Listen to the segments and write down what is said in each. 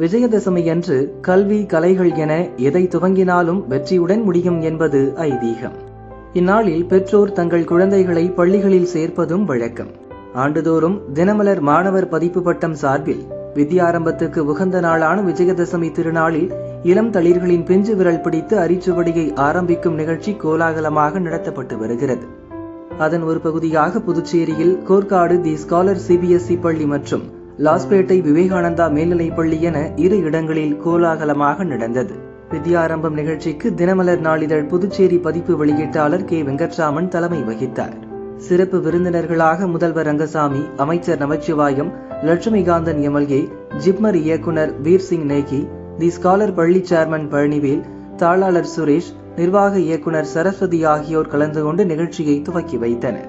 விஜயதசமி அன்று கல்வி கலைகள் என எதை துவங்கினாலும் வெற்றியுடன் முடியும் என்பது ஐதீகம். இந்நாளில் பெற்றோர் தங்கள் குழந்தைகளை பள்ளிகளில் சேர்ப்பதும் வழக்கம். ஆண்டுதோறும் தினமலர் மாணவர் பதிப்பு பட்டம் சார்பில் வித்யாரம்பத்துக்கு உகந்த நாளான விஜயதசமி திருநாளில் இளம் தளிர்களின் பிஞ்சு விரல் பிடித்து அரிச்சுவடியை ஆரம்பிக்கும் நிகழ்ச்சி கோலாகலமாக நடத்தப்பட்டு வருகிறது. அதன் ஒரு பகுதியாக புதுச்சேரியில் கோர்க்காடு தி ஸ்காலர் சிபிஎஸ்இ பள்ளி மற்றும் லாஸ்பேட்டை விவேகானந்தா மேல்நிலைப்பள்ளி என இரு இடங்களில் கோலாகலமாக நடந்தது. வித்யாரம்பம் நிகழ்ச்சிக்கு தினமலர் நாளிதழ் புதுச்சேரி பதிப்பு வெளியீட்டாளர் கே. வெங்கட்ராமன் தலைமை வகித்தார். சிறப்பு விருந்தினர்களாக முதல்வர் ரங்கசாமி அமைச்சர் நமச்சிவாயம் லட்சுமிகாந்தன் எம்எல்ஏ ஜிப்மர் இயக்குனர் வீர் சிங் நேகி தி ஸ்காலர் பள்ளி சேர்மன் பழனிவேல் தாளாளர் சுரேஷ் நிர்வாக இயக்குனர் சரஸ்வதி ஆகியோர் கலந்து கொண்டு நிகழ்ச்சியை துவக்கி வைத்தனர்.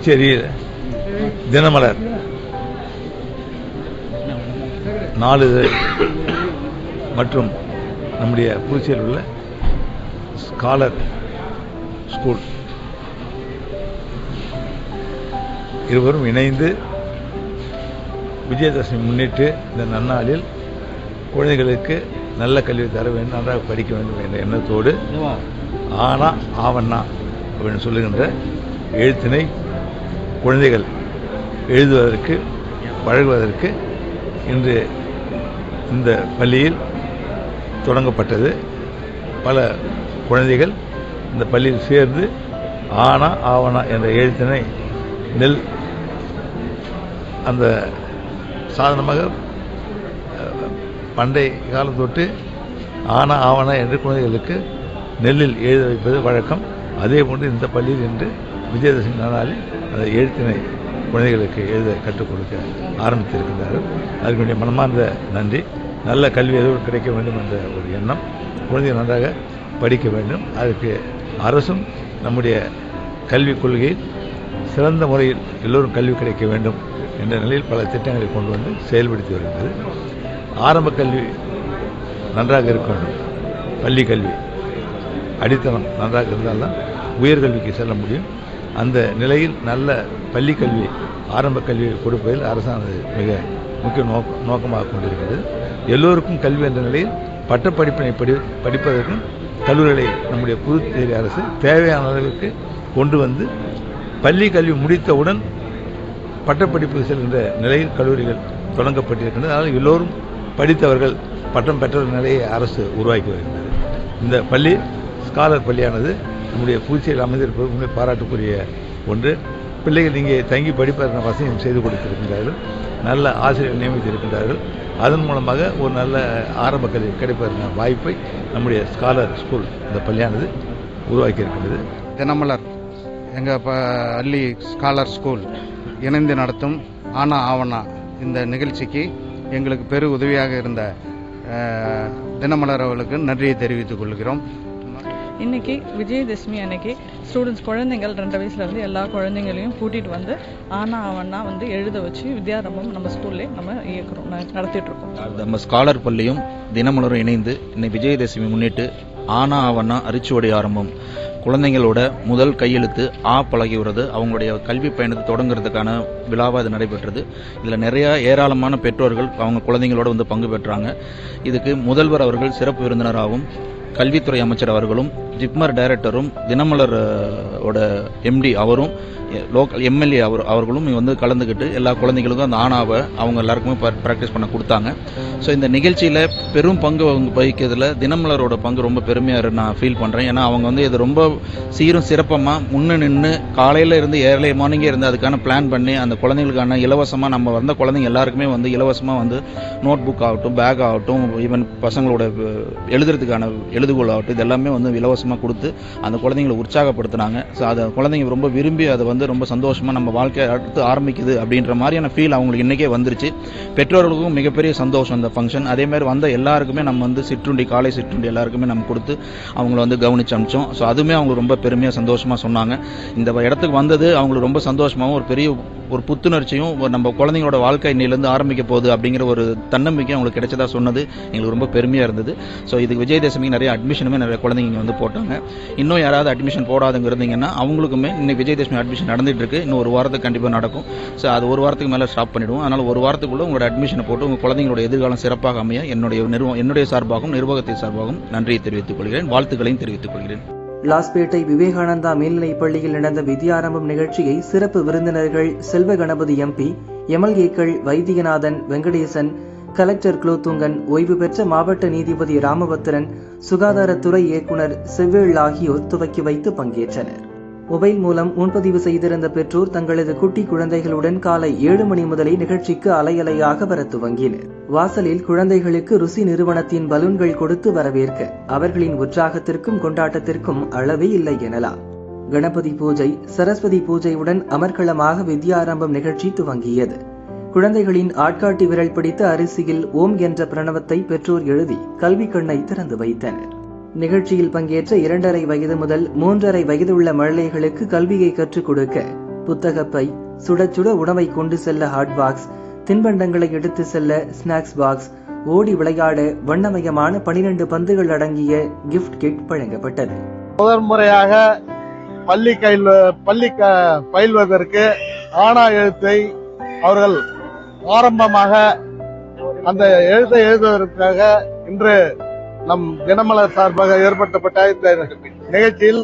புதுச்சேரியில் தினமலர். நாளிதழ் மற்றும் நம்முடைய புதுச்சேரியில் உள்ள ஸ்காலர் ஸ்கூல் இருவரும் இணைந்து விஜயதசமி முன்னிட்டு இந்த நன்னாளில் குழந்தைகளுக்கு நல்ல கல்வி தர வேண்டும் நன்றாக படிக்க வேண்டும் என்ற எண்ணத்தோடு ஆனா ஆவண்ணா அப்படின்னு சொல்லுகின்ற எழுத்தினை குழந்தைகள் எழுதுவதற்கு பழகுவதற்கு இன்று இந்த பள்ளியில் தொடங்கப்பட்டது. பல குழந்தைகள் இந்த பள்ளியில் சேர்ந்து ஆனா ஆவணா என்ற எழுத்தினை நெல் அந்த சாதனமாக பண்டை காலம் தொட்டு ஆனா ஆவணா என்று குழந்தைகளுக்கு நெல்லில் எழுத வைப்பது வழக்கம். அதே போன்று இந்த பள்ளியில் இன்று விஜயதசமி நாளில் அந்த எழுத்தினை குழந்தைகளுக்கு எழுத கற்றுக் கொடுக்க ஆரம்பித்திருக்கின்றார்கள். அதுக்கு வேண்டிய மனமார்ந்த நன்றி. நல்ல கல்வி எதுவும் கிடைக்க வேண்டும் என்ற ஒரு எண்ணம். குழந்தைகள் நன்றாக படிக்க வேண்டும். அதுக்கு அரசும் நம்முடைய கல்விக் கொள்கையில் சிறந்த முறையில் எல்லோரும் கல்வி கிடைக்க வேண்டும் என்ற நிலையில் பல திட்டங்களை கொண்டு வந்து செயல்படுத்தி வருகிறது. ஆரம்ப கல்வி நன்றாக இருக்க வேண்டும். பள்ளி கல்வி அடித்தளம் நன்றாக இருந்தால்தான் உயர்கல்விக்கு செல்ல முடியும். அந்த நிலையில் நல்ல பள்ளி கல்வி ஆரம்ப கல்வி கொடுப்பதில் அரசானது மிக முக்கிய நோக்க நோக்கமாக கொண்டிருக்கிறது. எல்லோருக்கும் கல்வி என்ற நிலையில் பட்டப்படிப்பினை படி படிப்பதற்கும் கல்லூரிகளை நம்முடைய புதுச்சேரி அரசு தேவையான அளவிற்கு கொண்டு வந்து பள்ளி கல்வி முடித்தவுடன் பட்டப்படிப்பு செல்கின்ற நிலையில் கல்லூரிகள் தொடங்கப்பட்டிருக்கின்றன. அதனால் எல்லோரும் படித்தவர்கள் பட்டம் பெற்ற நிலையை அரசு உருவாக்கி வருகிறது. இந்த பள்ளி ஸ்காலர் பள்ளியானது நம்முடைய பூச்சியில் அமைந்திருப்பது உண்மை பாராட்டுக்குரிய ஒன்று. பிள்ளைகள் இங்கே தங்கி படிப்பதற்கான வசதியும் செய்து கொடுத்திருக்கின்றார்கள். நல்ல ஆசிரியர்கள் நியமித்திருக்கின்றார்கள். அதன் மூலமாக ஒரு நல்ல ஆரம்ப கல்வி கிடைப்பதற்கான வாய்ப்பை நம்முடைய ஸ்காலர் ஸ்கூல் இந்த பள்ளியானது உருவாக்கி இருக்கின்றது தினமலர் எங்கள் அள்ளி ஸ்காலர் ஸ்கூல் இணைந்து நடத்தும் ஆனா ஆவணா இந்த நிகழ்ச்சிக்கு எங்களுக்கு பெரு உதவியாக இருந்த தினமலர் அவர்களுக்கு நன்றியை தெரிவித்துக் கொள்கிறோம். இன்றைக்கி விஜயதசமி அன்னைக்கு ஸ்டூடெண்ட்ஸ் குழந்தைங்கள் ரெண்டு வயசுலேருந்து எல்லா குழந்தைங்களையும் கூட்டிகிட்டு வந்து ஆனா அவனா வந்து எழுத வச்சு வித்யாரம்பம் நம்ம ஸ்கூல்லே நம்ம இயக்குறோம் நடத்திட்டுருக்கோம் நம்ம ஸ்காலர் பள்ளியும் தினமலரும் இணைந்து இன்னைக்கு விஜயதசமி முன்னிட்டு ஆனா அவனா அரிச்சுவடை ஆரம்பம். குழந்தைங்களோட முதல் கையெழுத்து ஆ பழகி வருது அவங்களுடைய கல்வி பயணத்தை தொடங்குறதுக்கான விழாவாக இது நடைபெற்றது. இதில் நிறைய ஏராளமான பெற்றோர்கள் அவங்க குழந்தைங்களோட வந்து பங்கு பெற்றாங்க. இதுக்கு முதல்வர் அவர்கள் சிறப்பு விருந்தினராகவும் கல்வித்துறை அமைச்சர் அவர்களும் ஜிப்மர் டைரக்டரும் தினமலர் ஓட எம்டி அவரும் லோக்கல் எம்எல்ஏ அவர் அவர்களும் வந்து கலந்துக்கிட்டு எல்லா குழந்தைகளுக்கும் அந்த ஆணாவை அவங்க எல்லாருக்குமே ப்ராக்டிஸ் பண்ண கொடுத்தாங்க. ஸோ இந்த நிகழ்ச்சியில் பெரும் பங்கு அவங்க வகிக்கிறதுல தினமலரோட பங்கு ரொம்ப பெருமையாக நான் ஃபீல் பண்ணுறேன் ஏன்னா அவங்க வந்து இது ரொம்ப சீரும் சிறப்பமாக முன்னே நின்று காலையில் இருந்து ஏர்லி மார்னிங்கே இருந்து அதுக்கான பிளான் பண்ணி அந்த குழந்தைங்களுக்கான இலவசமாக நம்ம வந்த குழந்தைங்க எல்லாருக்குமே வந்து இலவசமாக வந்து நோட் புக் ஆகட்டும் பேக் ஆகட்டும் ஈவன் பசங்களோட எழுதுறதுக்கான எழுதுகோல் ஆகட்டும் இது எல்லாமே வந்து இலவசமாக கொடுத்து அந்த குழந்தைங்களை உற்சாகப்படுத்துனாங்க. ஸோ அதை குழந்தைங்க ரொம்ப விரும்பி அதை வந்து ரொம்ப சந்தோஷமாக நம்ம வாழ்க்கை அடுத்து ஆரம்பிக்குது அப்படின்ற மாதிரியான ஃபீல் அவங்களுக்கு இன்றைக்கே வந்துருச்சு. பெற்றோர்களுக்கும் மிகப்பெரிய சந்தோஷம் இந்த ஃபங்க்ஷன் அதே மாதிரி வந்த எல்லாருக்குமே நம்ம வந்து சிற்றுண்டி காலை சிற்றுண்டி எல்லாருக்குமே நம்ம கொடுத்து அவங்கள வந்து கவனிச்சு அமிச்சோம் ஸோ அதுவுமே அவங்களுக்கு ரொம்ப பெருமையாக சந்தோஷமாக சொன்னாங்க. இந்த இடத்துக்கு வந்தது அவங்களுக்கு ரொம்ப சந்தோஷமாகவும் ஒரு பெரிய ஒரு புத்துணர்ச்சியும் ஒரு நம்ம குழந்தைங்களோட வாழ்க்கை இன்னிலேருந்து ஆரம்பிக்க போகுது அப்படிங்கிற ஒரு தன்னம்பிக்கை அவங்களுக்கு கிடைச்சதா சொன்னது எங்களுக்கு ரொம்ப பெருமையாக இருந்தது. ஸோ இதுக்கு விஜயதசமிக்கு நிறைய அட்மிஷனுமே நிறைய குழந்தைங்க வந்து போட்டாங்க. இன்னும் யாராவது அட்மிஷன் போடாதுங்க இருந்தீங்கன்னா அவங்களுக்குமே இன்னைக்கு விஜயதசமி அட்மிஷன் நடந்துட்டு இருக்கு இன்னும் ஒரு வாரத்துக்கு கண்டிப்பாக நடக்கும். ஸோ அது ஒரு வாரத்துக்கு மேலே ஸ்டாப் பண்ணிடுவோம். அதனால் ஒரு வாரத்துக்குள்ள உங்களோட அட்மிஷனை போட்டு உங்கள் குழந்தைங்களோட எதிர்காலம் சிறப்பாக அமைய என்னுடைய நிறுவனம் என்னுடைய சார்பாகவும் நிர்வாகத்தின் சார்பாகவும் நன்றியை தெரிவித்துக் கொள்கிறேன். வாழ்த்துக்களையும் தெரிவித்துக் கொள்கிறேன். லாஸ்பேட்டை விவேகானந்தா மேல்நிலைப் பள்ளியில் நடந்த வித்யாரம்பம் நிகழ்ச்சியை சிறப்பு விருந்தினர்கள் செல்வ கணபதி எம்பி எம்எல்ஏக்கள் வைத்தியநாதன் வெங்கடேசன் கலெக்டர் குலோத்துங்கன் ஓய்வு பெற்ற மாவட்ட நீதிபதி ராமபத்திரன் சுகாதாரத்துறை இயக்குனர் செவ்வேள் ஆகியோர் துவக்கி வைத்து பங்கேற்றனர். மொபைல் மூலம் முன்பதிவு செய்திருந்த பெற்றோர் தங்களது குட்டி குழந்தைகளுடன் காலை ஏழு மணி முதலே நிகழ்ச்சிக்கு அலையலையாக வர துவங்கினர். வாசலில் குழந்தைகளுக்கு ருசி நிறுவனத்தின் பலூன்கள் கொடுத்து வரவேற்க அவர்களின் உற்சாகத்திற்கும் கொண்டாட்டத்திற்கும் அளவே இல்லை எனலாம். கணபதி பூஜை சரஸ்வதி பூஜையுடன் அமர்க்களமாக வித்யாரம்பம் நிகழ்ச்சி துவங்கியது. குழந்தைகளின் ஆட்காட்டி விரல் பிடித்த அரிசியில் ஓம் என்ற பிரணவத்தை பெற்றோர் எழுதி கல்வி கண்ணை திறந்து வைத்தனர். நிகழ்ச்சியில் பங்கேற்ற இரண்டரை வயது முதல் மூன்றரை வயதுள்ள மழலைகளுக்கு கல்வியை கற்றுக் கொடுக்க புத்தகப்பை சுட சுட உணவை கொண்டு செல்ல ஹாட் பாக்ஸ் தின்பண்டங்களை எடுத்து செல்ல ஸ்நாக்ஸ் பாக்ஸ் ஓடி விளையாட வண்ணமயமான பனிரெண்டு பந்துகள் அடங்கிய கிஃப்ட் கிட் வழங்கப்பட்டது. முதல் முறையாக பள்ளி கையில் பள்ளி பயில்வதற்கு ஆனா எழுத்தை அவர்கள் ஆரம்பமாக அந்த எழுத்தை எழுதுவதற்காக இன்று நம் தினமலர் சார்பாக ஏற்படுத்தப்பட்ட இந்த நிகழ்ச்சியில்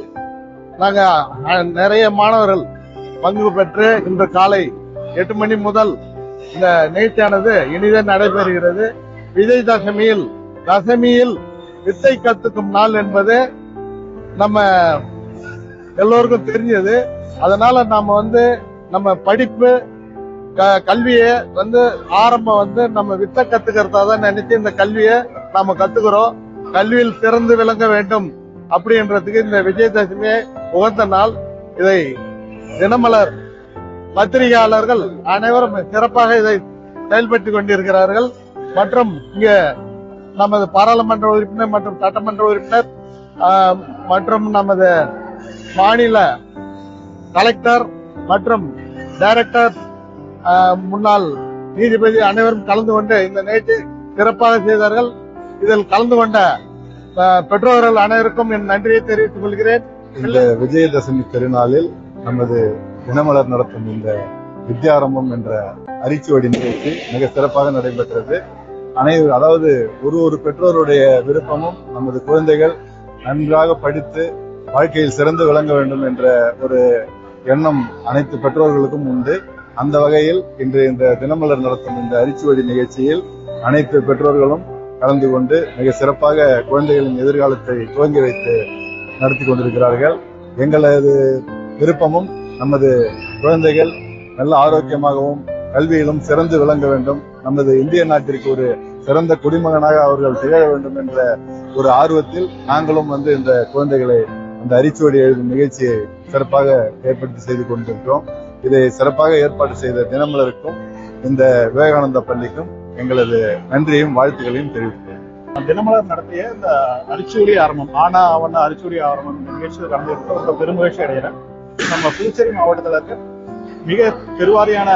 நாங்க நிறைய மாணவர்கள் பங்கு பெற்று இன்று காலை எட்டு மணி முதல் இந்த நிகழ்ச்சியானது இனிதே நடைபெறுகிறது. விஜய் தசமியில் தசமியில் வித்தை கத்துக்கும் நாள் என்பது நம்ம எல்லோருக்கும் தெரிஞ்சது. அதனால நாம வந்து நம்ம படிப்பு கல்வியை வந்து ஆரம்பம் வந்து நம்ம வித்த கத்துக்கிறதா தான் நினைச்சு இந்த கல்வியை நாம கத்துக்கிறோம். கல்வியில் சிறந்து விளங்க வேண்டும் அப்படின்றதுக்கு இந்த விஜயதசமியை உகந்த நாள் இதை தினமலர் பத்திரிகையாளர்கள் அனைவரும் சிறப்பாக இதை செயல்பட்டு கொண்டிருக்கிறார்கள். மற்றும் இங்க நமது பாராளுமன்ற உறுப்பினர் மற்றும் சட்டமன்ற உறுப்பினர் மற்றும் நமது மாநில கலெக்டர் மற்றும் டைரக்டர் முன்னாள் நீதிபதி அனைவரும் கலந்து கொண்டு இந்த நிகழ்ச்சி சிறப்பாக செய்தார்கள். இதில் கலந்து கொண்ட பெற்றோர்கள் அனைவருக்கும் என் நன்றியை தெரிவித்துக் கொள்கிறேன். இந்த விஜயதசமி திருநாளில் நமது தினமலர் நடத்தும் இந்த வித்யாரம்பம் என்ற அரிச்சுவடி நிகழ்ச்சி மிக சிறப்பாக நடைபெற்றது. அனைவரு அதாவது ஒரு ஒரு பெற்றோருடைய விருப்பமும் நமது குழந்தைகள் நன்றாக படித்து வாழ்க்கையில் சிறந்து விளங்க வேண்டும் என்ற ஒரு எண்ணம் அனைத்து பெற்றோர்களுக்கும் உண்டு. அந்த வகையில் இன்று இந்த தினமலர் நடத்தும் இந்த அரிச்சுவடி நிகழ்ச்சியில் அனைத்து பெற்றோர்களும் கலந்து கொண்டு மிக சிறப்பாக குழந்தைகளின் எதிர்காலத்தை துவங்கி வைத்து நடத்தி கொண்டிருக்கிறார்கள். எங்களது விருப்பமும் நமது குழந்தைகள் நல்ல ஆரோக்கியமாகவும் கல்வியிலும் சிறந்து விளங்க வேண்டும். நமது இந்திய நாட்டிற்கு ஒரு சிறந்த குடிமகனாக அவர்கள் திகழ வேண்டும் என்ற ஒரு ஆர்வத்தில் நாங்களும் வந்து இந்த குழந்தைகளை அந்த அரிச்சுவடி எழுதும் நிகழ்ச்சியை சிறப்பாக ஏற்படுத்தி செய்து கொண்டிருக்கிறோம். இதை சிறப்பாக ஏற்பாடு செய்த தினமலருக்கும் இந்த விவேகானந்தா பள்ளிக்கும் எங்களது நன்றியையும் வாழ்த்துக்களையும் தெரிவிக்கிறேன் தினமலர் நடத்திய இந்த அரிச்சூரி ஆரம்பம் ஆனா அவன அரிச்சூரி ஆரம்பம் நிகழ்ச்சியில் கலந்து ரொம்ப பெருமகிழ்ச்சி அடைகிறேன். நம்ம புதுச்சேரி மாவட்டத்தில் இருக்க மிக பெருவாரியான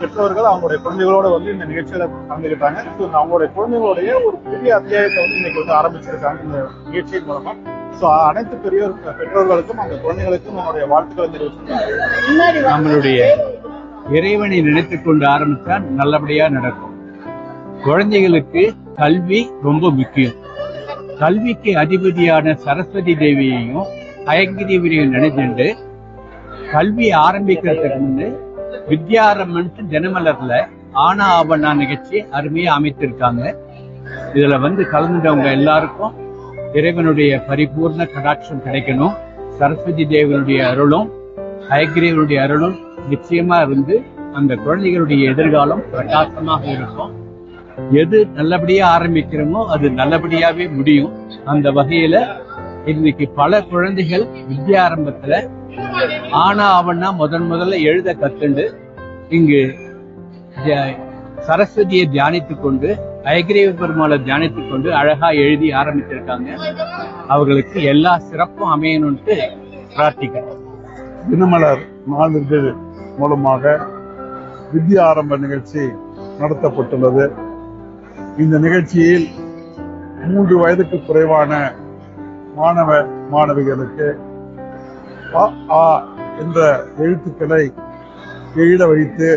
பெற்றோர்கள் அவங்களுடைய குழந்தைகளோட வந்து இந்த நிகழ்ச்சியில கலந்துக்கிட்டாங்க அவங்களுடைய குழந்தைகளுடைய ஒரு பெரிய அத்தியாயத்தை வந்து இன்னைக்கு வந்து ஆரம்பிச்சிருக்காங்க இந்த நிகழ்ச்சியின் மூலமா. ஸோ அனைத்து பெரியோர் பெற்றோர்களுக்கும் அந்த குழந்தைகளுக்கும் என்னுடைய வாழ்த்துக்களை தெரிவிச்சிருக்காங்க நம்மளுடைய இறைவனை நினைத்துக் கொண்டு ஆரம்பித்தா நல்லபடியா நடக்கும். குழந்தைகளுக்கு கல்வி ரொம்ப முக்கியம். கல்விக்கு அதிபதியான சரஸ்வதி தேவியையும் அயங்கிதேவியையும் நினைச்சுண்டு கல்வி ஆரம்பிக்கிறதுக்கு முன்னு வித்யாரம்மன் தினமலர்ல ஆனா ஆபண்ணா நிகழ்ச்சி அருமையா அமைத்திருக்காங்க. இதுல வந்து கலந்துட்டவங்க எல்லாருக்கும் இறைவனுடைய பரிபூர்ண கடாட்சம் கிடைக்கணும். சரஸ்வதி தேவனுடைய அருளும் ஹயக்ரீவனுடைய அருளும் நிச்சயமா இருந்து அந்த குழந்தைகளுடைய எதிர்காலம் பிரகாசமாக இருக்கும். எது நல்லபடியா ஆரம்பிக்கிறோமோ அது நல்லபடியாவே முடியும். அந்த வகையில இன்னைக்கு பல குழந்தைகள் வித்யா ஆரம்பத்துல ஆனா அவனா முதன் முதல்ல எழுத கத்துண்டு இங்கு சரஸ்வதியை தியானித்துக் கொண்டு அயகிரேவ பெருமாளை தியானித்துக் கொண்டு அழகா எழுதி ஆரம்பிச்சிருக்காங்க. அவர்களுக்கு எல்லா சிறப்பும் அமையணும்ட்டு பிரார்த்திக்கிறேன் தினமலர் நாளிதழ் மூலமாக வித்யா ஆரம்ப நிகழ்ச்சி நடத்தப்பட்டுள்ளது. இந்த நிகழ்ச்சியில் மூன்று வயதுக்கு குறைவான மாணவ மாணவிகளுக்கு அ, ஆ என்ற எழுத்துக்களை எழுத வைத்து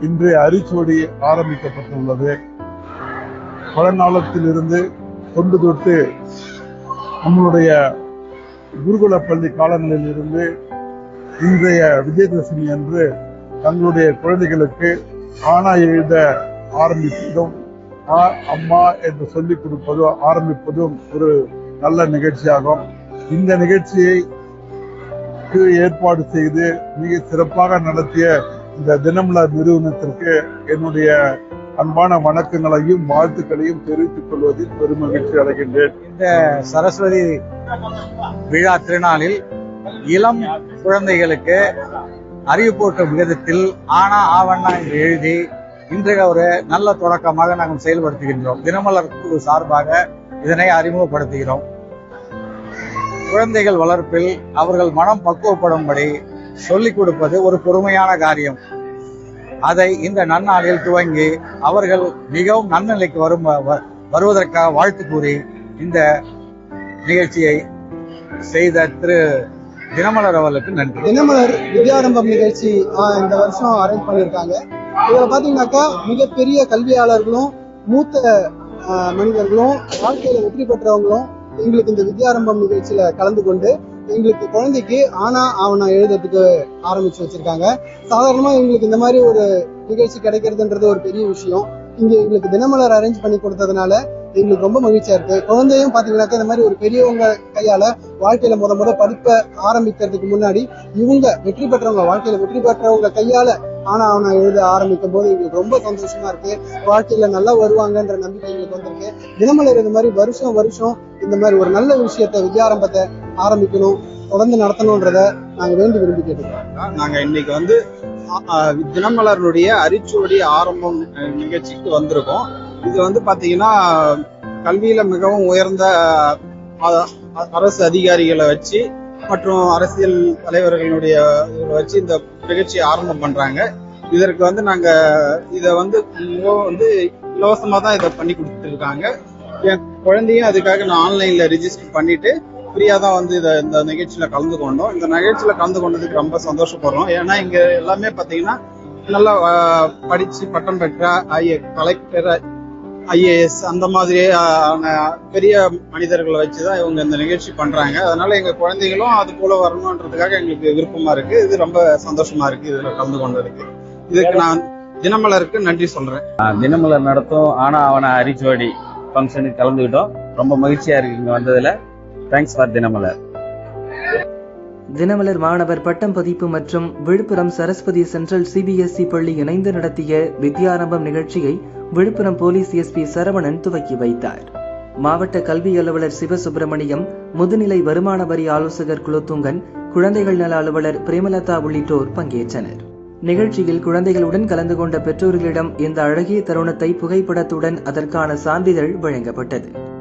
இன்று அரிச்சுவடி ஆரம்பிக்கப்பட்டுள்ளது. பழங்காலத்திலிருந்து தொண்டு தொட்டு நம்மளுடைய குருகுல பள்ளி காலங்களில் இருந்து இன்றைய விஜயதசமி அன்று தங்களுடைய குழந்தைகளுக்கு ஆனா எழுத ஆரம்பிப்பதும் ஆ, அம்மா என்று சொல்லிக் கொடுப்பதும் ஆரம்பிப்பதும் ஒரு நல்ல நிகழ்ச்சியாகும். இந்த நிகழ்ச்சியை ஏற்பாடு செய்து மிக சிறப்பாக நடத்திய இந்த தினமலர் நிறுவனத்திற்கு என்னுடைய அன்பான வணக்கங்களையும் வாழ்த்துக்களையும் தெரிவித்துக் கொள்வதில் பெருமகிழ்ச்சி அடைகின்றேன். இந்த சரஸ்வதி விழா திருநாளில் இளம் குழந்தைகளுக்கு அறிவுப்பூட்டும் விதத்தில் ஆனா ஆவண்ணா என்று எழுதி இன்றைய ஒரு நல்ல தொடக்கமாக நாங்கள் செயல்படுத்துகின்றோம். தினமலர் குழு சார்பாக இதனை அறிமுகப்படுத்துகிறோம். குழந்தைகள் வளர்ப்பில் அவர்கள் மனம் பக்குவப்படும்படி சொல்லிக் கொடுப்பது ஒரு பொறுமையான காரியம். அதை இந்த நன்னாளில் துவங்கி அவர்கள் மிகவும் நன்னிலைக்கு வரும் வ- வருவதற்காக வாழ்த்து கூறி இந்த நிகழ்ச்சியை செய்த திரு தினமலர் அவர்களுக்கு நன்றி. தினமலர் வித்யாரம்பம் நிகழ்ச்சி ஆஹ், இந்த வருஷம் அரேஞ்ச் பண்ணியிருக்காங்க. இதில் பாத்தீங்கன்னாக்கா மிகப்பெரிய கல்வியாளர்களும் மூத்த ஆஹ், மனிதர்களும் வாழ்க்கையில வெற்றி பெற்றவங்களும் எங்களுக்கு இந்த வித்யாரம்பம் நிகழ்ச்சியில கலந்து கொண்டு எங்களுக்கு குழந்தைக்கு ஆனா ஆவணா எழுதுறதுக்கு ஆரம்பிச்சு வச்சிருக்காங்க. சாதாரணமா எங்களுக்கு இந்த மாதிரி ஒரு நிகழ்ச்சி கிடைக்கிறதுன்றது ஒரு பெரிய விஷயம். இங்க எங்களுக்கு தினமலர் அரேஞ்ச் பண்ணி கொடுத்ததுனால எங்களுக்கு ரொம்ப மகிழ்ச்சியா இருக்கு. குழந்தையும் பாத்தீங்கன்னாக்கா இந்த மாதிரி ஒரு பெரியவங்க கையால வாழ்க்கையில முத முத படிப்பை ஆரம்பிக்கிறதுக்கு முன்னாடி இவங்க வெற்றி பெற்றவங்க வாழ்க்கையில வெற்றி பெற்றவங்க கையால ஆனா அவனை எழுத ஆரம்பிக்கும் போது எங்களுக்கு ரொம்ப சந்தோஷமா இருக்கு. வாழ்க்கையில நல்லா வருவாங்கன்ற நம்பிக்கை எங்களுக்கு வந்திருக்கு. தினமலர் இந்த மாதிரி வருஷம் வருஷம் இந்த மாதிரி ஒரு நல்ல விஷயத்த வித்யாரம்பத்தை ஆரம்பிக்கணும் தொடர்ந்து நடத்தணும்ன்றத நாங்க வேண்டி விரும்பி கேட்டுக்கிறோம். நாங்க இன்னைக்கு வந்து தினமலருடைய அரிச்சுவடி ஆரம்பம் நிகழ்ச்சிக்கு வந்திருக்கோம். இது வந்து பாத்தீங்கன்னா கல்வியில மிகவும் உயர்ந்த அரசு அதிகாரிகளை வச்சு மற்றும் அரசியல் தலைவர்களுடைய வச்சு இந்த நிகழ்ச்சியை ஆரம்பம் பண்றாங்க. இதற்கு வந்து நாங்க இதை வந்து வந்து இலவசமா தான் இதை பண்ணி கொடுத்துருக்காங்க. என் குழந்தையும் அதுக்காக நான் ஆன்லைன்ல ரிஜிஸ்டர் பண்ணிட்டு ஃப்ரீயா தான் வந்து இதை இந்த நிகழ்ச்சியில கலந்து கொண்டோம். இந்த நிகழ்ச்சியில கலந்து கொண்டதுக்கு ரொம்ப சந்தோஷப்படுறோம். ஏன்னா இங்க எல்லாமே பாத்தீங்கன்னா நல்லா படிச்சு பட்டம் பெற்ற ஆகிய கலெக்டர் ஐஏஎஸ் அந்த மாதிரி பெரிய மனிதர்களை வச்சுதான் இவங்க இந்த நிகழ்ச்சி பண்றாங்க. அதனால எங்க குழந்தைகளும் அது போல வரணுன்றதுக்காக எங்களுக்கு விருப்பமா இருக்கு. இது ரொம்ப சந்தோஷமா இருக்கு இதுல கலந்து கொண்டதுக்கு. இதுக்கு நான் தினமலருக்கு நன்றி சொல்றேன். தினமலர் நடத்தும் ஆனா அவன அரிச்சுவடி ஃபங்க்ஷனுக்கு கலந்துக்கிட்டோம். ரொம்ப மகிழ்ச்சியா இருக்கு இங்க வந்ததுல. Thanks for Dinamalar. தினமலர் மாணவர் பட்டம் பதிப்பு மற்றும் விழுப்புரம் சரஸ்வதி சென்ட்ரல் சிபிஎஸ்இ பள்ளி இணைந்து நடத்திய வித்யாரம்பம் நிகழ்ச்சியை விழுப்புரம் போலீஸ் எஸ்பி சரவணன் துவக்கி வைத்தார். மாவட்ட கல்வி அலுவலர் சிவசுப்பிரமணியம் முதுநிலை வருமான வரி ஆலோசகர் குலோத்துங்கன் குழந்தைகள் நல அலுவலர் பிரேமலதா உள்ளிட்டோர் பங்கேற்றனர். நிகழ்ச்சியில் குழந்தைகளுடன் கலந்து கொண்ட பெற்றோர்களிடம் இந்த அழகிய தருணத்தை புகைப்படத்துடன் அதற்கான சான்றிதழ் வழங்கப்பட்டது.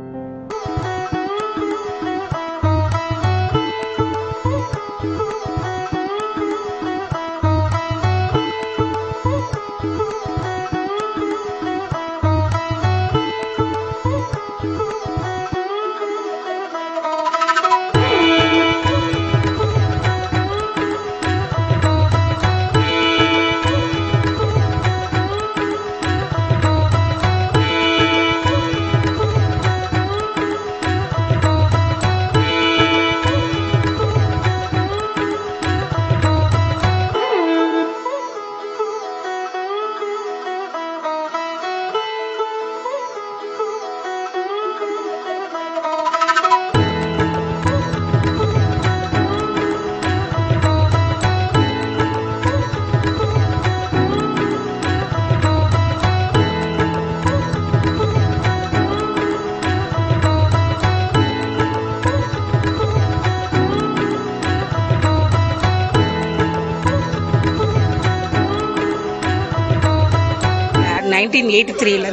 ఎయిట్ త్రీలో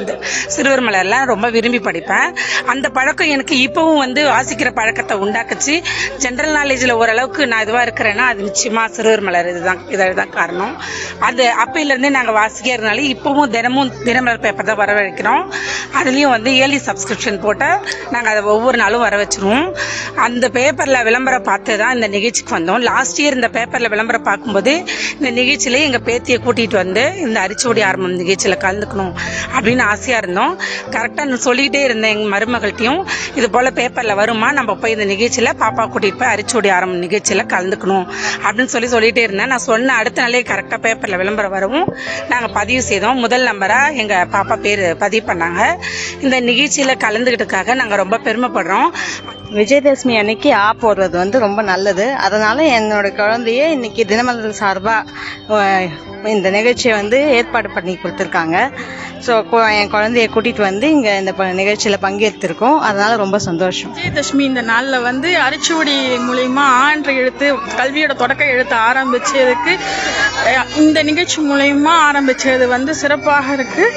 சிறுவர் மலர்லாம் ரொம்ப விரும்பி படிப்பேன். அந்த பழக்கம் எனக்கு இப்போவும் வந்து வாசிக்கிற பழக்கத்தை உண்டாக்குச்சு. ஜென்ரல் நாலேஜில் ஓரளவுக்கு நான் இதுவாக இருக்கிறேன்னா அது நிச்சயமாக சிறுவர் மலர் இதுதான் இதில் தான் காரணம். அது அப்பையிலேருந்தே நாங்கள் வாசிக்கிறதுனால இப்போவும் தினமும் தினமலர் பேப்பர் தான் வரவழைக்கிறோம். அதுலேயும் வந்து இயர்லி சப்ஸ்கிரிப்ஷன் போட்டு நாங்கள் அதை ஒவ்வொரு நாளும் வர வச்சிருவோம். அந்த பேப்பரில் விளம்பரம் பார்த்து தான் இந்த நிகழ்ச்சிக்கு வந்தோம். லாஸ்ட் இயர் இந்த பேப்பரில் விளம்பரம் பார்க்கும்போது இந்த நிகழ்ச்சியிலே எங்கள் பேத்தியை கூட்டிகிட்டு வந்து இந்த அரிச்சோடி ஆரம்பம் நிகழ்ச்சியில் கலந்துக்கணும் அப்படின்னு ஆசையாக இருந்தோம். கரெக்டாக சொல்லிகிட்டே இருந்தேன் எங்கள் மருமகள்கிட்டையும். இது போல் பேப்பரில் வருமா? நம்ம போய் இந்த நிகழ்ச்சியில் பாப்பா கூட்டிகிட்டு போய் அரிச்சோடி ஆரம்ப நிகழ்ச்சியில் கலந்துக்கணும். அப்படின்னு சொல்லி சொல்லிகிட்டே இருந்தேன். நான் சொன்ன அடுத்த நாளே கரெக்டாக பேப்பரில் விளம்பரம் வரவும் நாங்கள் பதிவு செய்தோம். முதல் நம்பராக எங்கள் பாப்பா பேர் பதிவு பண்ணாங்க. இந்த நிகழ்ச்சியில் கலந்துக்கிட்டதுக்காக நாங்கள் ரொம்ப பெருமைப்படுறோம். விஜயதசமி அன்னைக்கு ஆ போடுறது வந்து ரொம்ப நல்லது. அதனால என்னோட குழந்தைய இன்னைக்கு தினமலர் சார்பாக இந்த நிகழ்ச்சியை வந்து ஏற்பாடு பண்ணி கொடுத்துருக்காங்க. ஸோ என் குழந்தைய கூட்டிகிட்டு வந்து இங்கே இந்த ப- நிகழ்ச்சியில பங்கேற்றிருக்கோம். அதனால் ரொம்ப சந்தோஷம். விஜயதசமி இந்த நாளில் வந்து அரிச்சுவடி மூலயமா ஆன்ற எழுத்து கல்வியோட தொடக்க எழுத்து ஆரம்பித்ததுக்கு இந்த நிகழ்ச்சி மூலயமா ஆரம்பித்தது வந்து சிறப்பாக இருக்குது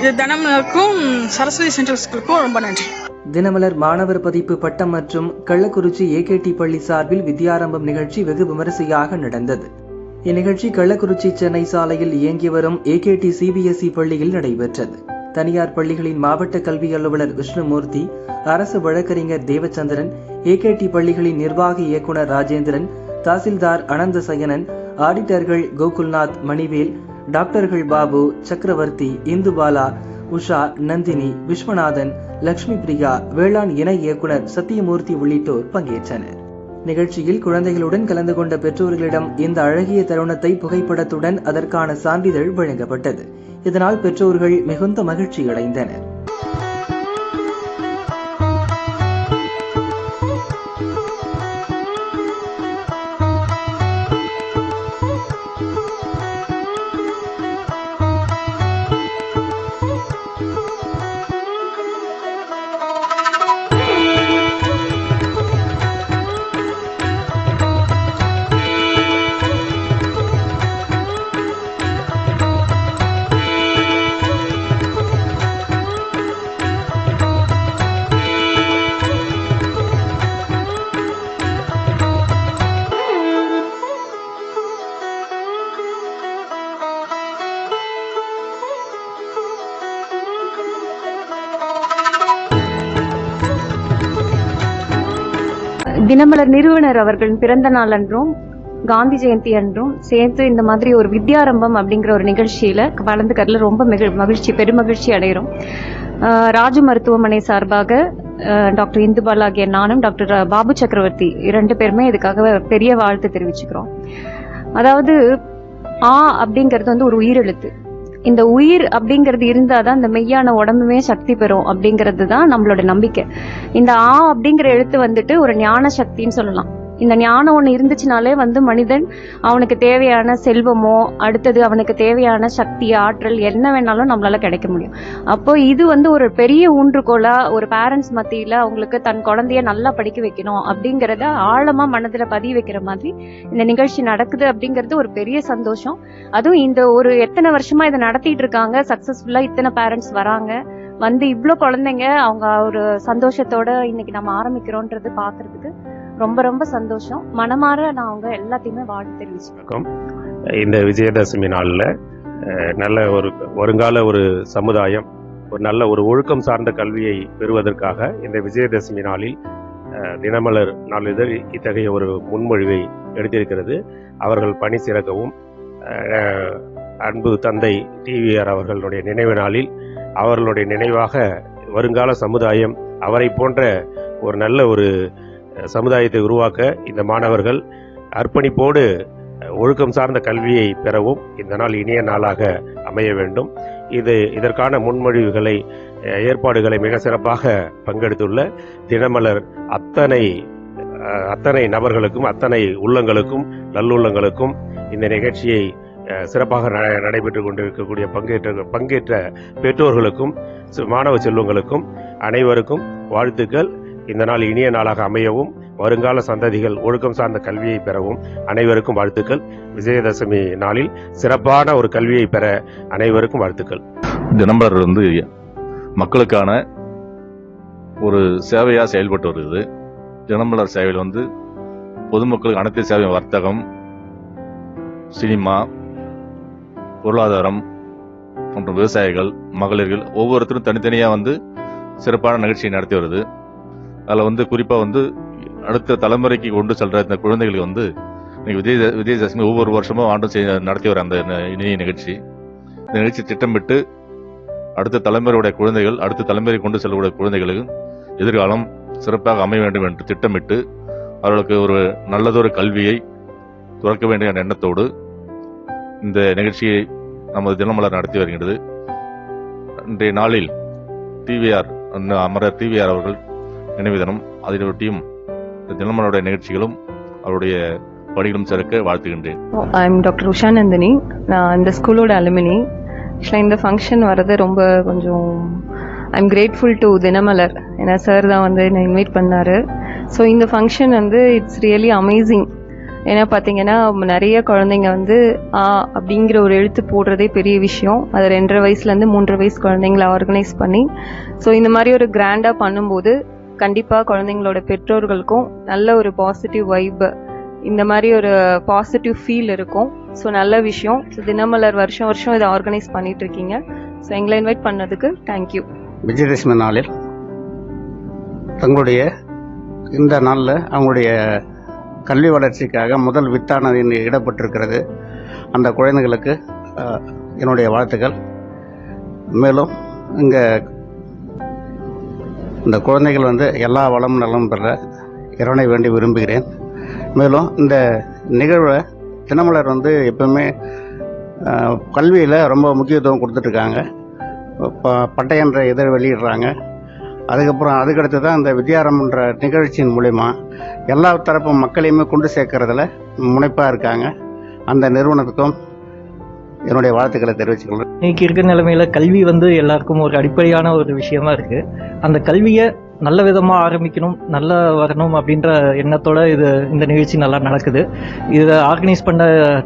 இது தனமலருக்கும் சரஸ்வதி சென்ட்ரல் ஸ்கூலுக்கும் ரொம்ப நன்றி. தினமலர் மாணவர் பதிப்பு பட்டம் மற்றும் கள்ளக்குறிச்சி ஏகேடி பள்ளி சார்பில் வித்யாரம்பம் நிகழ்ச்சி வெகு விமரிசையாக நடந்தது. இந்நிகழ்ச்சி கள்ளக்குறிச்சி சென்னை சாலையில் இயங்கி வரும் ஏகேடி சிபிஎஸ்இ பள்ளியில் நடைபெற்றது. தனியார் பள்ளிகளின் மாவட்ட கல்வி அலுவலர் விஷ்ணுமூர்த்தி அரசு வழக்கறிஞர் தேவச்சந்திரன் ஏகேடி பள்ளிகளின் நிர்வாக இயக்குனர் ராஜேந்திரன் தாசில்தார் அனந்த சயனன் ஆடிட்டர்கள் கோகுல்நாத் மணிவேல் டாக்டர்கள் பாபு சக்கரவர்த்தி இந்துபாலா உஷா நந்தினி விஸ்வநாதன் லக்ஷ்மி பிரியா வேளாண் இணை இயக்குனர் சத்தியமூர்த்தி உள்ளிட்டோர் பங்கேற்றனர். நிகழ்ச்சியில் குழந்தைகளுடன் கலந்து கொண்ட பெற்றோர்களிடம் இந்த அழகிய தருணத்தை புகைப்படத்துடன் அதற்கான சான்றிதழ் வழங்கப்பட்டது. இதனால் பெற்றோர்கள் மிகுந்த மகிழ்ச்சி அடைந்தனர் தினமலர் நிறுவனர் அவர்களின் பிறந்த நாள் அன்றும் காந்தி ஜெயந்தி அன்றும் சேர்த்து இந்த மாதிரி ஒரு வித்யாரம்பம் அப்படிங்கிற ஒரு நிகழ்ச்சியில கலந்துக்கிறதுல ரொம்ப மிக- மகிழ்ச்சி பெருமகிழ்ச்சி அடைகிறோம் ராஜு மருத்துவமனை சார்பாக டாக்டர் இந்துபால் ஆகிய நானும் டாக்டர் பாபு சக்கரவர்த்தி இரண்டு பேருமே இதுக்காக பெரிய வாழ்த்து தெரிவிச்சுக்கிறோம். அதாவது ஆ அப்படிங்கிறது வந்து ஒரு உயிரெழுத்து. இந்த உயிர் அப்படிங்கிறது இருந்தாதான் இந்த மெய்யான உடம்புமே சக்தி பெறும் அப்படிங்கிறது தான் நம்மளோட நம்பிக்கை. இந்த ஆ அப்படிங்கிற எழுத்து வந்துட்டு ஒரு ஞான சக்தின்னு சொல்லலாம். இந்த ஞானம் ஒன்று இருந்துச்சுனாலே வந்து மனிதன் அவனுக்கு தேவையான செல்வமோ அடுத்தது அவனுக்கு தேவையான சக்தி ஆற்றல் என்ன வேணாலும் நம்மளால கிடைக்க முடியும். அப்போ இது வந்து ஒரு பெரிய ஊன்றுகோலா ஒரு பேரண்ட்ஸ் மத்தியில அவங்களுக்கு தன் குழந்தைய நல்லா படிக்க வைக்கணும் அப்படிங்கிறத ஆழமா மனதுல பதிய வைக்கிற மாதிரி இந்த நிகழ்ச்சி நடக்குது அப்படிங்கிறது ஒரு பெரிய சந்தோஷம். அதுவும் இந்த ஒரு எத்தனை வருஷமா இதை நடத்திட்டு இருக்காங்க சக்சஸ்ஃபுல்லா இத்தனை பேரண்ட்ஸ் வராங்க வந்து இவ்வளோ குழந்தைங்க அவங்க ஒரு சந்தோஷத்தோட இன்னைக்கு நம்ம ஆரம்பிக்கிறோன்றது பாக்குறதுக்கு ரொம்ப ரொம்ப சந்தோஷம். மனமாற நான் அவங்க எல்லாத்தையுமே வாழ்த்து தெரிவிச்சுக்கிறேன். இந்த விஜயதசமி நாளில் நல்ல ஒரு வருங்கால ஒரு சமுதாயம் ஒரு நல்ல ஒரு ஒழுக்கம் சார்ந்த கல்வியை பெறுவதற்காக இந்த விஜயதசமி நாளில் தினமலர் நாளிதழ் இத்தகைய ஒரு முன்மொழிவை எடுத்திருக்கிறது. அவர்கள் பணி சிறக்கவும் அன்பு தந்தை டிவிஆர் அவர்களுடைய நினைவு நாளில் அவர்களுடைய நினைவாக வருங்கால சமுதாயம் அவரை போன்ற ஒரு நல்ல ஒரு சமுதாயத்தை உருவாக்க இந்த மாணவர்கள் அர்ப்பணிப்போடு ஒழுக்கம் சார்ந்த கல்வியை பெறவும் இந்த நாள் இனிய நாளாக அமைய வேண்டும். இது இதற்கான முன்மொழிவுகளை ஏற்பாடுகளை மிக சிறப்பாக பங்கெடுத்துள்ள தினமலர் அத்தனை அத்தனை நபர்களுக்கும் அத்தனை உள்ளங்களுக்கும் நல்லுள்ளங்களுக்கும் இந்த நிகழ்ச்சியை சிறப்பாக ந- கொண்டிருக்கக்கூடிய பங்கேற்ற பங்கேற்ற பெற்றோர்களுக்கும் மாணவ செல்வங்களுக்கும் அனைவருக்கும் வாழ்த்துக்கள். இந்த நாள் இனிய நாளாக அமையவும் வருங்கால சந்ததிகள் ஒழுக்கம் சார்ந்த கல்வியை பெறவும் அனைவருக்கும் வாழ்த்துக்கள். விஜயதசமி நாளில் சிறப்பான ஒரு கல்வியை பெற அனைவருக்கும் வாழ்த்துக்கள். தினமலர் வந்து மக்களுக்கான ஒரு சேவையாக செயல்பட்டு வருகிறது தினமலர் சேவையில் வந்து பொதுமக்களுக்கு அனைத்து சேவை வர்த்தகம் சினிமா பொருளாதாரம் மற்றும் விவசாயிகள் மகளிர்கள் ஒவ்வொருத்தரும் தனித்தனியாக வந்து சிறப்பான நிகழ்ச்சியை நடத்தி வருது. அதில் வந்து குறிப்பாக வந்து அடுத்த தலைமுறைக்கு கொண்டு செல்கிற இந்த குழந்தைகளுக்கு வந்து இன்னைக்கு விஜய விஜயதசமி ஒவ்வொரு வருஷமும் ஆண்டும் செய்ய நடத்தி வர அந்த இணைய நிகழ்ச்சி. இந்த நிகழ்ச்சி திட்டமிட்டு அடுத்த தலைமுறையுடைய குழந்தைகள் அடுத்த தலைமுறை கொண்டு செல்லக்கூடிய குழந்தைகளுக்கு எதிர்காலம் சிறப்பாக அமைய வேண்டும் என்று திட்டமிட்டு அவர்களுக்கு ஒரு நல்லதொரு கல்வியை துறக்க வேண்டும் என்ற எண்ணத்தோடு இந்த நிகழ்ச்சியை நமது தினமலர் நடத்தி வருகின்றது இன்றைய நாளில் டிவிஆர் அமரர் டிவிஆர் அவர்கள் நினைவு தினம் அதனையொட்டியும் தினமலருடைய நிகழ்ச்சிகளும் அவருடைய பணிகளும் சிறக்க வாழ்த்துகின்றேன். I'm doctor Usha Nandini. நான் இந்த ஸ்கூலோட அலுமினி ஆக்சுவலாக இந்த ஃபங்க்ஷன் வர்றது ரொம்ப கொஞ்சம் ஐம் கிரேட்ஃபுல் டு தினமலர். ஏன்னா சார் தான் வந்து என்னை இன்வைட் பண்ணார். ஸோ இந்த ஃபங்க்ஷன் வந்து இட்ஸ் ரியலி அமேசிங் ஏன்னா பார்த்தீங்கன்னா நிறைய குழந்தைங்க வந்து ஆ அப்படிங்கிற ஒரு எழுத்து போடுறதே பெரிய விஷயம். அது ரெண்டரை வயசுலேருந்து மூன்றரை வயசு குழந்தைங்கள ஆர்கனைஸ் பண்ணி ஸோ இந்த மாதிரி ஒரு கிராண்டாக பண்ணும்போது கண்டிப்பாக குழந்தைங்களோட பெற்றோர்களுக்கும் நல்ல ஒரு பாசிட்டிவ் வைப் இந்த மாதிரி ஒரு பாசிட்டிவ் ஃபீல் இருக்கும். ஸோ நல்ல விஷயம். ஸோ தினமலர் வருஷம் வருஷம் இதை ஆர்கனைஸ் பண்ணிட்டு இருக்கீங்க ஸோ எங்களை இன்வைட் பண்ணதுக்கு தேங்க்யூ விஜயதசமி நாளில் தங்களுடைய இந்த நாளில் அவங்களுடைய கல்வி வளர்ச்சிக்காக முதல் வித்தானது இடப்பட்டிருக்கிறது அந்த குழந்தைகளுக்கு என்னுடைய வாழ்த்துக்கள். மேலும் இங்கே இந்த குழந்தைகள் வந்து எல்லா வளமும் நலம் பெற இறைவனை வேண்டி விரும்புகிறேன். மேலும் இந்த நிகழ்வை தினமலர் வந்து எப்பவுமே கல்வியில் ரொம்ப முக்கியத்துவம் கொடுத்துட்ருக்காங்க. இப்போ பட்டயன்ற இதழ் வெளியிடுறாங்க. அதுக்கப்புறம் அதுக்கடுத்து தான் இந்த வித்யாரம்ன்ற நிகழ்ச்சியின் மூலிமா எல்லா தரப்பு மக்களையுமே கொண்டு சேர்க்கறதுல முனைப்பாக இருக்காங்க. அந்த நிறுவனத்துக்கும் என்னுடைய வாழ்த்துக்களை தெரிவிச்சுக்கிறேன் இன்னைக்கு இருக்கிற நிலைமையில கல்வி வந்து எல்லாருக்கும் ஒரு அடிப்படையான ஒரு விஷயமா இருக்கு. அந்த கல்வியை நல்ல விதமா ஆரம்பிக்கணும் நல்லா வரணும் அப்படின்ற எண்ணத்தோட இது இந்த நிகழ்ச்சி நல்லா நடக்குது. இதை ஆர்கனைஸ் பண்ண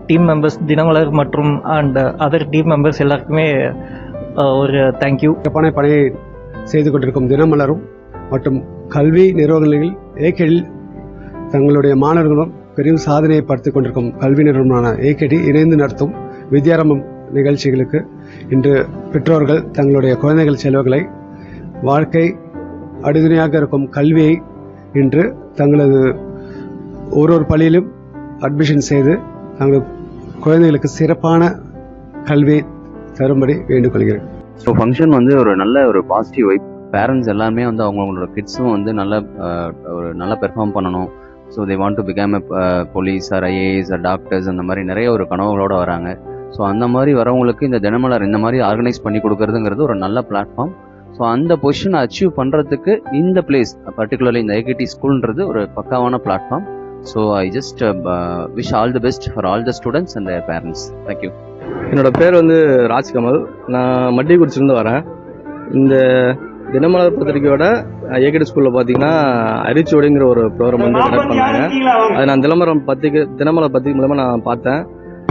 டீம் மெம்பர்ஸ் தினமலர் மற்றும் அண்ட் அதர் டீம் மெம்பர்ஸ் எல்லாருக்குமே ஒரு தேங்க்யூ சிறப்பான பணியை செய்து கொண்டிருக்கும் தினமலரும் மற்றும் கல்வி நிறுவனங்களில் ஏகேடில் தங்களுடைய மாணவர்களும் பெரும் சாதனையை படுத்திக் கொண்டிருக்கும் கல்வி நிறுவனமான ஏகேடி இணைந்து நடத்தும் வித்யாரம்பம் நிகழ்ச்சிகளுக்கு இன்று பெற்றோர்கள் தங்களுடைய குழந்தைகள் செலவுகளை வாழ்க்கை அடுதுணையாக இருக்கும் கல்வியை இன்று தங்களது ஒரு ஒரு பள்ளியிலும் அட்மிஷன் செய்து தங்கள் குழந்தைகளுக்கு சிறப்பான கல்வியை தரும்படி வேண்டுகொள்கிறேன். ஸோ ஃபங்க்ஷன் வந்து ஒரு நல்ல ஒரு பாசிட்டிவ் வைப் பேரண்ட்ஸ் எல்லாருமே வந்து அவங்களோட கிட்ஸும் வந்து நல்ல ஒரு நல்லா பெர்ஃபார்ம் பண்ணணும். So they want to become a police or IAS or doctors அந்த மாதிரி நிறைய ஒரு கனவுகளோடு வராங்க. ஸோ அந்த மாதிரி வரவங்களுக்கு இந்த தினமலர் இந்த மாதிரி ஆர்கனைஸ் பண்ணி கொடுக்கறதுங்கிறது ஒரு நல்ல பிளாட்ஃபார்ம் ஸோ அந்த பொசிஷனை அச்சீவ் பண்ணுறதுக்கு இந்த பிளேஸ் பர்டிகுலர்லி இந்த ஏகேடி ஸ்கூல்ன்றது ஒரு பக்காவான platform so I just wish all the best for all the students and parents thank you என்னோட பேர் வந்து ராஜ்கமல் நான் மட்டிக்குறிச்சிலேருந்து வரேன். இந்த தினமலர் பத்திரிகையோட ஏகேடி ஸ்கூலில் பார்த்தீங்கன்னா அரிச்சுவடிங்கிற ஒரு ப்ரோக்ராம் வந்து கண்டக்ட் பண்ணாங்க. அதை நான் தினமலர் பத்திரிக்கை தினமலர் பத்திரிக்கை மூலமாக நான் பார்த்தேன்.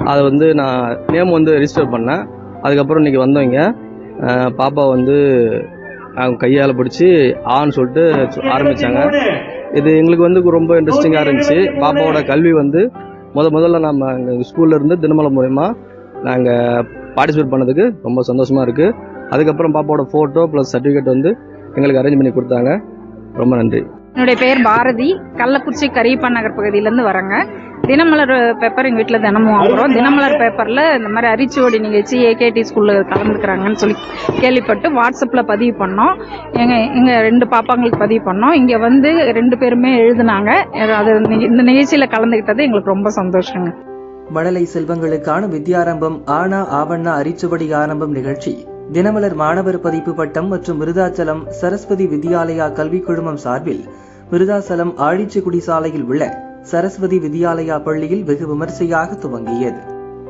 அதை வந்து நான் நேம் வந்து ரிஜிஸ்டர் பண்ணேன். அதுக்கப்புறம் இன்னைக்கு வந்தவங்க பாப்பா வந்து அவங்க கையால் பிடிச்சி ஆன்னு சொல்லிட்டு சொ- ஆரம்பிச்சாங்க. இது எங்களுக்கு வந்து ரொம்ப இன்ட்ரெஸ்டிங்காக இருந்துச்சு. பாப்பாவோட கல்வி வந்து முத முதல்ல நம்ம எங்கள் ஸ்கூல்லேருந்து மூலயமா நாங்கள் பார்ட்டிசிபேட் பண்ணதுக்கு ரொம்ப சந்தோஷமாக இருக்குது அதுக்கப்புறம் பாப்பாவோட ஃபோட்டோ ப்ளஸ் சர்டிஃபிகேட் வந்து எங்களுக்கு அரேஞ்ச் பண்ணி கொடுத்தாங்க. ரொம்ப நன்றி. என்னுடைய பெயர் பாரதி. கள்ளக்குறிச்சி கரியப்பா நகர் பகுதியிலேருந்து வரேங்க. தினமலர் பேப்பர் எங்கள் வீட்டில் தினமும் வாங்குறோம். தினமலர் பேப்பரில் இந்த மாதிரி அரிச்சுவடி நிகழ்ச்சி ஏகேடி ஸ்கூலில் கலந்துக்கிறாங்கன்னு சொல்லி கேள்விப்பட்டு வாட்ஸ்அப்பில் பதிவு பண்ணோம். எங்கள் எங்கள் ரெண்டு பாப்பாங்களுக்கு பதிவு பண்ணோம். இங்கே வந்து ரெண்டு பேருமே எழுதுனாங்க. அது இந்த நிகழ்ச்சியில் கலந்துக்கிட்டது எங்களுக்கு ரொம்ப சந்தோஷங்க. மழலை செல்வங்களுக்கான வித்யாரம்பம் ஆனா ஆவண்ணா அரிச்சுவடி ஆரம்பம் நிகழ்ச்சி. தினமலர் மாணவர் பதிப்பு பட்டம் மற்றும் விருதாச்சலம் சரஸ்வதி வித்யாலயா கல்விக் குழுமம் சார்பில் விருதாச்சலம் ஆழிச்சிக்குடி சாலையில் உள்ள சரஸ்வதி வித்யாலயா பள்ளியில் வெகு விமர்சையாக துவங்கியது.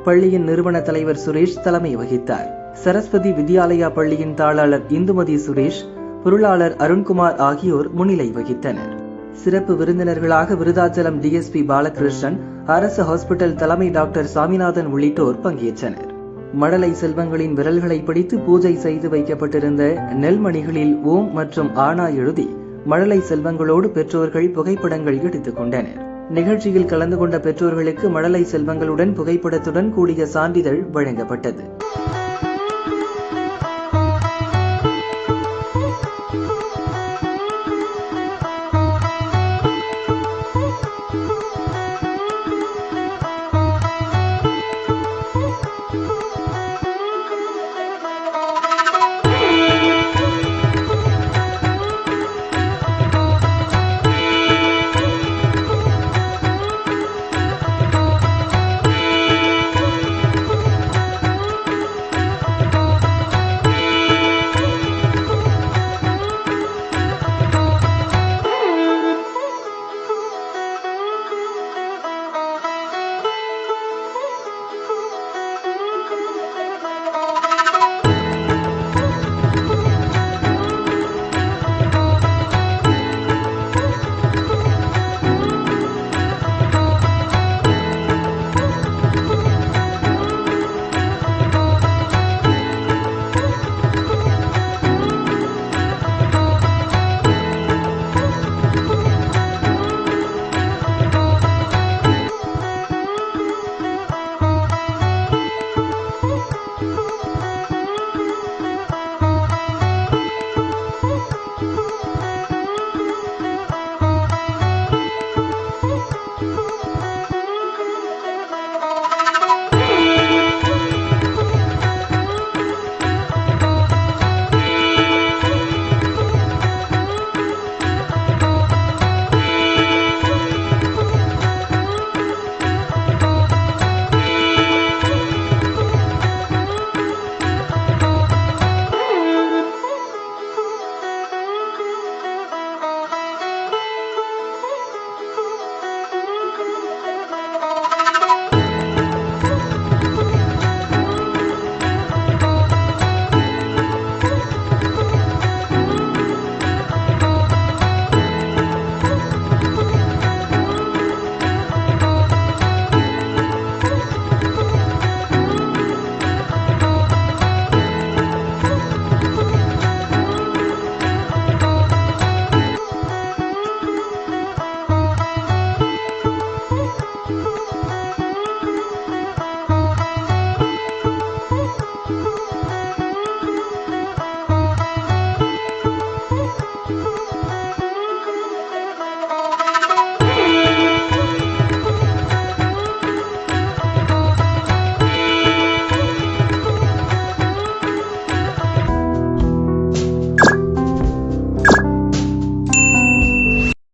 பள்ளியின் நிறுவன தலைவர் சுரேஷ் தலைமை வகித்தார். சரஸ்வதி வித்யாலயா பள்ளியின் தாளாளர் இந்துமதி சுரேஷ் பொருளாளர் அருண்குமார் ஆகியோர் முன்னிலை வகித்தனர். சிறப்பு விருந்தினர்களாக விருதாச்சலம் டிஎஸ்பி பாலகிருஷ்ணன் அரசு ஹாஸ்பிட்டல் தலைமை டாக்டர் சாமிநாதன் உள்ளிட்டோர் பங்கேற்றனர். மடலை செல்வங்களின் விரல்களை பிடித்து பூஜை செய்து வைக்கப்பட்டிருந்த நெல்மணிகளில் ஓம் மற்றும் ஆனா எழுதி மழலை செல்வங்களோடு பெற்றோர்கள் புகைப்படங்கள் எடுத்துக் கொண்டனர். நிகழ்ச்சியில் கலந்து கொண்ட பெற்றோர்களுக்கு மழலை செல்வங்களுடன் புகைப்படத்துடன் கூடிய சான்றிதழ் வழங்கப்பட்டது.